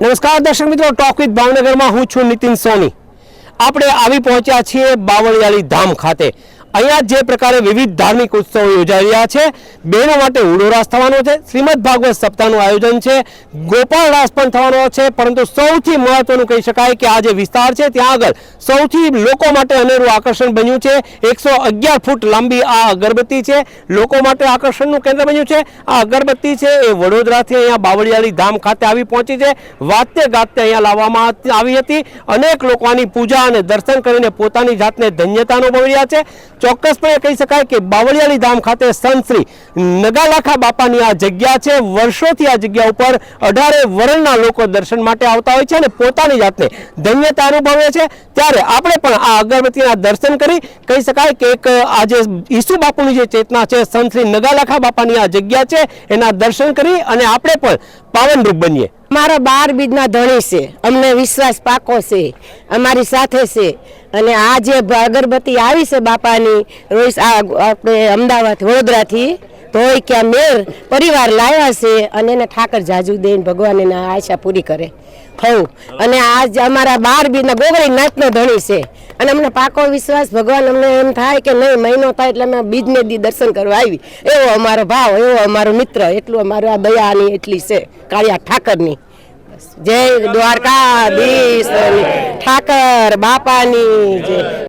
નમસ્કાર દર્શક મિત્રો ટોક વિથ ભાવનગરમાં હું છું નીતિન સોની. આપણે આવી પહોંચ્યા છીએ બાવળિયાળી ધામ ખાતે. અહીંયા જે પ્રકારે વિવિધ ધાર્મિક ઉત્સવો યોજાઈ રહ્યા છે બહેનો માટે ઉડોરાસ થવાનો છે, શ્રીમદ ભાગવત સપ્તાહનું આયોજન છે ગોપાળરાસ પણ થવાનો છે, પરંતુ સૌથી મહત્વનું કહી શકાય કે આ જે વિસ્તાર છે, ત્યાં આગળ સૌથી લોકો માટે અનેરું આકર્ષણ બન્યું છે, એકસો અગિયાર ફૂટ લાંબી આ અગરબત્તી છે, લોકો માટે આકર્ષણનું કેન્દ્ર બન્યું છે, આ અગરબત્તી છે એ વડોદરાથી અહીંયા બાવળિયાળી ધામ ખાતે આવી પહોંચી છે વાતે ગાતે અહીંયા લાવવામાં આવી હતી, અનેક લોકો આની પૂજા અને દર્શન કરીને પોતાની જાતને ધન્યતા અનુભવી રહ્યા છે ચોક્કસપણે કહી શકાય કે બાવળિયાળી ધામ ખાતે સંતશ્રી નગાલાખા બાપાની આ જગ્યા છે. વર્ષોથી આ જગ્યા ઉપર અઢારે વર્ણના લોકો દર્શન માટે આવતા હોય છે અને પોતાની જાતને ધન્યતા અનુભવે છે. ત્યારે આપણે પણ આ અગરબત્તીના દર્શન કરી. કહી શકાય કે એક આજે ઈસુ બાપુની જે ચેતના છે સંતશ્રી નગાલાખા બાપાની આ જગ્યા છે, એના દર્શન કરી અને આપણે પણ પાવનરૂપ બનીએ. મારા બાર બીજના ધણી છે. અમને વિશ્વાસ પાકો છે. અમારી સાથે છે. અને આ જે અગરબત્તી આવી છે બાપાની આ આપણે અમદાવાદ વડોદરાથી તો એ કે મેર પરિવાર લાવ્યા છે અને એને ઠાકર જાજુ દઈને ભગવાન એના આશા પૂરી કરે. ખવું અને આજ અમારા બાર બીના ગોગળી નાચનો ધણી છે. અને અમને પાકો વિશ્વાસ ભગવાન અમને એમ થાય કે નહીં, મહિનો થાય એટલે અમે બીજને દી દર્શન કરવા આવી. એવો અમારો ભાવ, એવો અમારો મિત્ર, એટલું અમારું આ દયાની એટલી છે, કાળિયા ઠાકરની. જય દ્વારકાધીશ ઠાકર બાપાની જય.